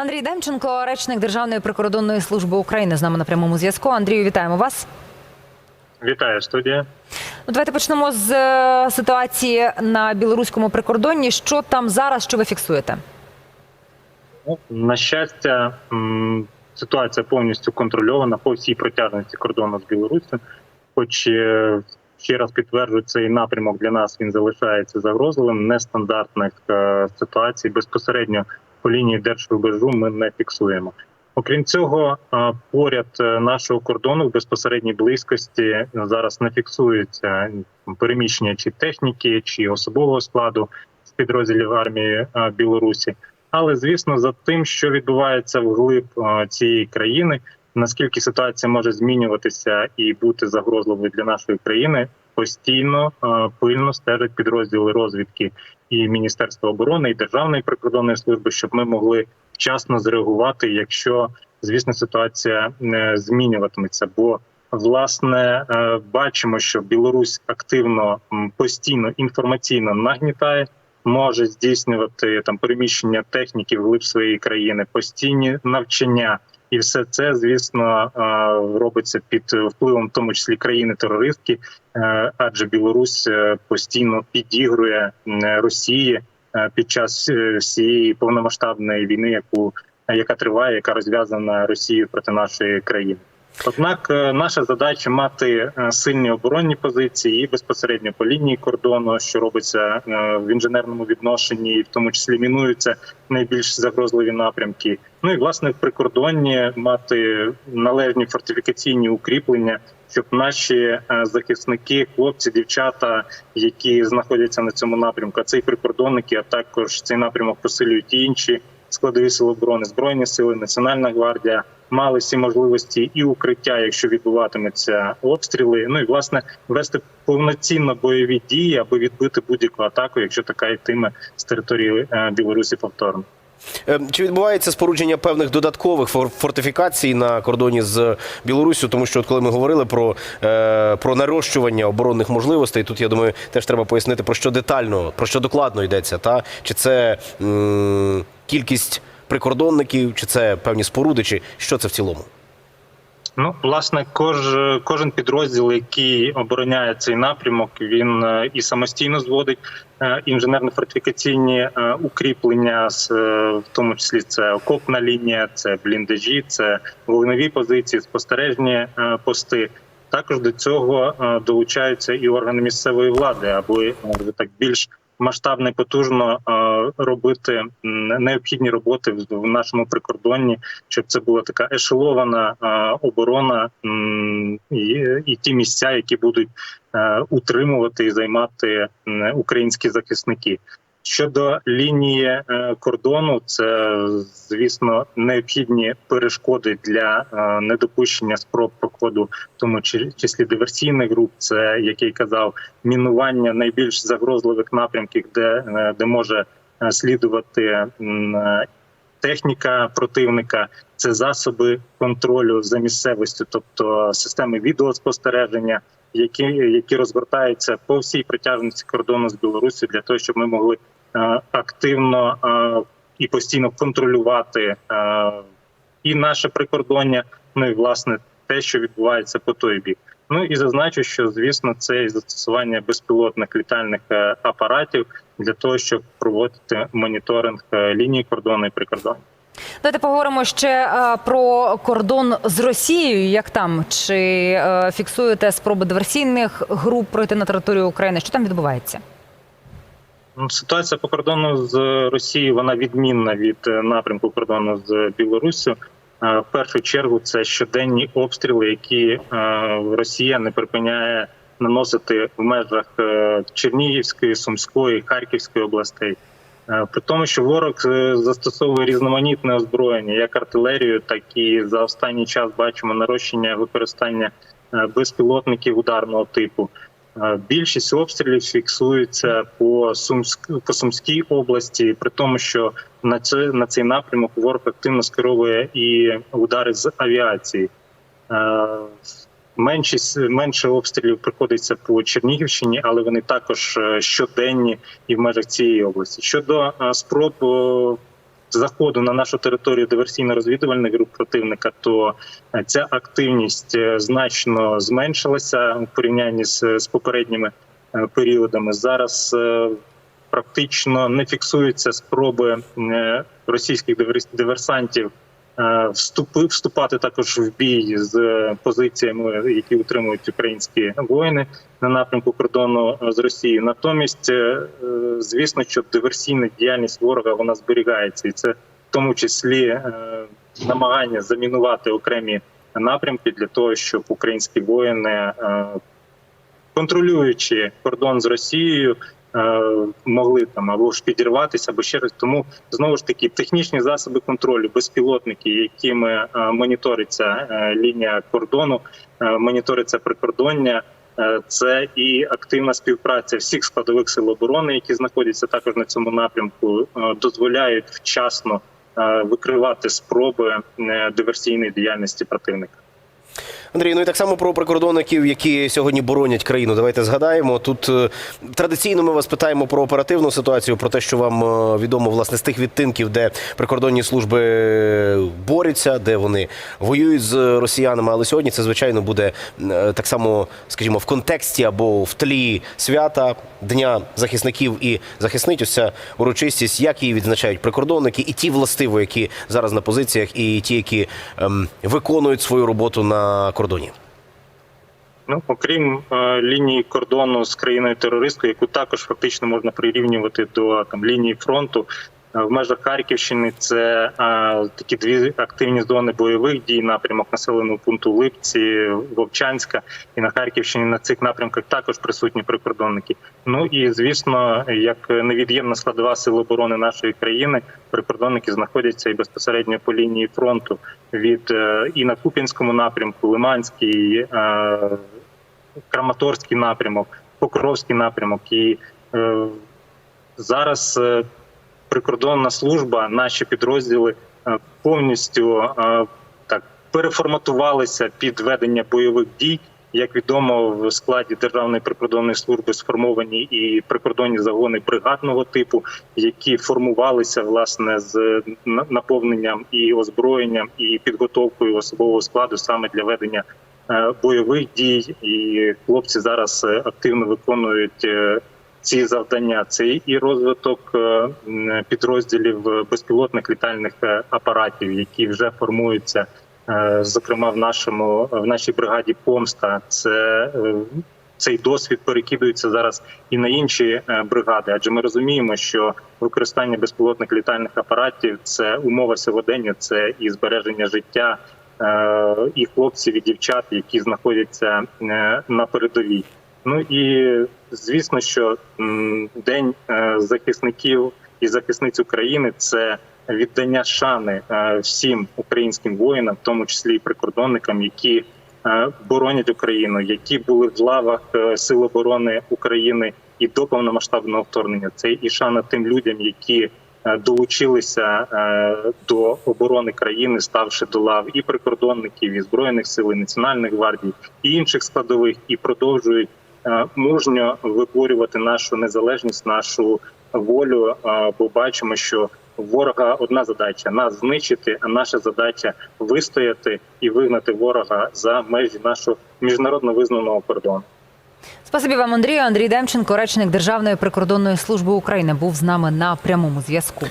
Андрій Демченко, речник Державної прикордонної служби України, з нами на прямому зв'язку. Андрію, вітаємо вас. Вітаю студія. Ну, давайте почнемо з е, ситуації на білоруському прикордонні. Що там зараз, що ви фіксуєте? Ну, На щастя, ситуація повністю контрольована по всій протяжності кордону з Білоруссю. Хоч е, ще раз підтверджую, цей напрямок для нас він залишається загрозливим. Нестандартних е, ситуацій безпосередньо по лінії держрубежу ми не фіксуємо. Окрім цього, поряд е, нашого кордону в безпосередній близькості зараз не фіксується переміщення чи техніки, чи особового складу з підрозділів армії Білорусі. Але звісно, за тим, що відбувається вглиб цієї країни, наскільки ситуація може змінюватися і бути загрозливою для нашої країни, постійно е, пильно стежать підрозділи розвідки і Міністерства оборони і Державної прикордонної служби, щоб ми могли вчасно зреагувати, якщо звісно ситуація не змінюватиметься. Бо власне е, бачимо, що Білорусь активно постійно інформаційно нагнітає може здійснювати там переміщення техніки вглиб своєї країни, постійні навчання, і все це, звісно, е, робиться під впливом, в тому числі країни терористки, е, адже Білорусь е, постійно підігрує Росії під час всієї повномасштабної війни, яку яка триває, яка розв'язана Росією проти нашої країни. Однак е, наша задача мати е, сильні оборонні позиції і безпосередньо по лінії кордону, що робиться е, в інженерному відношенні, і в тому числі мінуються найбільш загрозливі напрямки. Ну і власне в прикордонні мати належні фортифікаційні укріплення, щоб наші захисники, хлопці, дівчата, які знаходяться на цьому напрямку, а це і прикордонники, а також цей напрямок посилюють і інші складові сили оборони, збройні сили, національна гвардія мали всі можливості і укриття, якщо відбуватимуться обстріли. Ну і власне вести повноцінно бойові дії, аби відбити будь-яку атаку, якщо така йтиме з території е, Білорусі повторно. Е, Чи відбувається спорудження певних додаткових фортифікацій на кордоні з Білоруссю? Тому що от коли ми говорили про, е, про нарощування оборонних можливостей, тут я думаю, теж треба пояснити про що детально, про що докладно йдеться. Та чи це м, кількість прикордонників, чи це певні споруди, чи що це в цілому? Ну, власне, кож, кожен підрозділ, який обороняє цей напрямок, він е, і самостійно зводить е, інженерно-фортифікаційні е, укріплення, в тому числі це окопна лінія, це бліндажі, це вогневі позиції, спостережні пости. Також до цього долучаються і органи місцевої влади, аби так більш масштабно і потужно робити необхідні роботи в- нашому прикордонні, щоб це була така ешелована оборона і, і ті місця, які будуть е, утримувати і займати українські захисники. Щодо лінії е, кордону, це звісно необхідні перешкоди для е, недопущення спроб проходу, в тому чи- числі диверсійних груп. Це як я й казав, мінування найбільш загрозливих напрямків, де, е, де може слідувати техніка противника, це засоби контролю за місцевістю, тобто системи відеоспостереження, які, які розгортаються по всій протяжності кордону з Білорусі для того, щоб ми могли е, активно е, і постійно контролювати е, і наше прикордоння, ну і власне те, що відбувається по той бік. Ну і зазначу, що звісно, це і застосування безпілотних літальних апаратів для того, щоб проводити моніторинг лінії кордону і прикордоння. Давайте поговоримо ще е, про кордон з Росією. Як там? Чи е, фіксуєте спроби диверсійних груп пройти на територію України? Що там відбувається? Ну, Ситуація по кордону з Росією вона відмінна від е, напрямку кордону з Білоруссю. Е, В першу чергу це щоденні обстріли, які Росія не припиняє наносити в межах Чернігівської, Сумської, Харківської областей. Е, При тому, що ворог е, застосовує різноманітне озброєння, як артилерію, так і за останній час бачимо нарощення використання е, безпілотників ударного типу. Більшість обстрілів фіксується по Сумськ по Сумській області, при тому, що на це на цей напрямок ворог активно скеровує і удари з авіації. Е, Меншість менше обстрілів приходиться по Чернігівщині, але вони також е, щоденні і в межах цієї області. Щодо е, спроб е, заходу на нашу територію диверсійно-розвідувальних груп противника, то ця активність значно зменшилася у порівнянні з, з попередніми періодами. Зараз практично не фіксуються спроби російських дивер- диверсантів вступи, вступати також в бій з е, позиціями, які утримують українські воїни на напрямку кордону е, з Росією. Натомість, е, е, звісно, що диверсійна діяльність ворога вона зберігається, і це в тому числі е, намагання замінувати окремі напрямки для того, щоб українські воїни, е, контролюючи кордон з Росією. Е, Могли там або ж підірватися, або ще раз тому знову ж таки технічні засоби контролю, безпілотники, якими е, моніториться е, лінія кордону, моніториться прикордоння. Це і активна співпраця всіх складових сил оборони, які знаходяться також на цьому напрямку, дозволяють вчасно викривати спроби диверсійної діяльності противника. Андрій, ну і так само про прикордонників, які сьогодні боронять країну. Давайте згадаємо. Тут е, традиційно ми вас питаємо про оперативну ситуацію, про те, що вам е, відомо власне з тих відтинків, де прикордонні служби борються, де вони воюють з росіянами. Але сьогодні це звичайно буде е, так само, скажімо, в контексті або в тлі свята Дня захисників і захисниць. Ось урочистість, як її відзначають прикордонники, і ті властиво, які зараз на позиціях, і ті, які ем, виконують свою роботу на кордоні. Ну, окрім е, лінії кордону з країною терористкою, яку також фактично можна прирівнювати до там лінії фронту. В межах Харківщини це е, такі дві активні зони бойових дій, напрямок населеного пункту Липці, Вовчанська, і на Харківщині на цих напрямках також присутні прикордонники. Ну і звісно, як невід'ємна складова сил оборони нашої країни, прикордонники знаходяться і безпосередньо по лінії фронту від е, і на Куп'янському напрямку, Лиманський, е, Краматорський напрямок, Покровський напрямок. І е, зараз прикордонна служба, наші підрозділи е, повністю е, так переформатувалися під ведення бойових дій. Як відомо, в складі Державної прикордонної служби сформовані і прикордонні загони бригадного типу, які формувалися власне з наповненням і озброєнням, і підготовкою особового складу саме для ведення е, бойових дій. І хлопці зараз активно виконують ці завдання. Це і розвиток е, підрозділів е, безпілотних літальних е, апаратів, які вже формуються. Зокрема, в нашому в нашій бригаді помста це цей досвід перекидується зараз і на інші бригади, адже ми розуміємо, що використання безпілотних літальних апаратів це умова сьогодення, це і збереження життя і хлопців, і дівчат, які знаходяться на передовій. Ну і звісно, що день е, захисників і захисниць України це віддання шани е, всім українським воїнам, в тому числі і прикордонникам, які е, боронять Україну, які були в лавах Сил оборони України і до повномасштабного вторгнення. Це і шана тим людям, які долучилися до оборони країни, ставши до лав і прикордонників, і збройних сил, і національних гвардій, і інших складових, і продовжують мужньо виборювати нашу незалежність, нашу волю. е, Бо бачимо, що ворога одна задача нас знищити, а наша задача вистояти і вигнати ворога за межі нашого міжнародно визнаного кордону. Спасибі вам, Андрію. Андрій Демченко, речник Державної прикордонної служби України, був з нами на прямому зв'язку.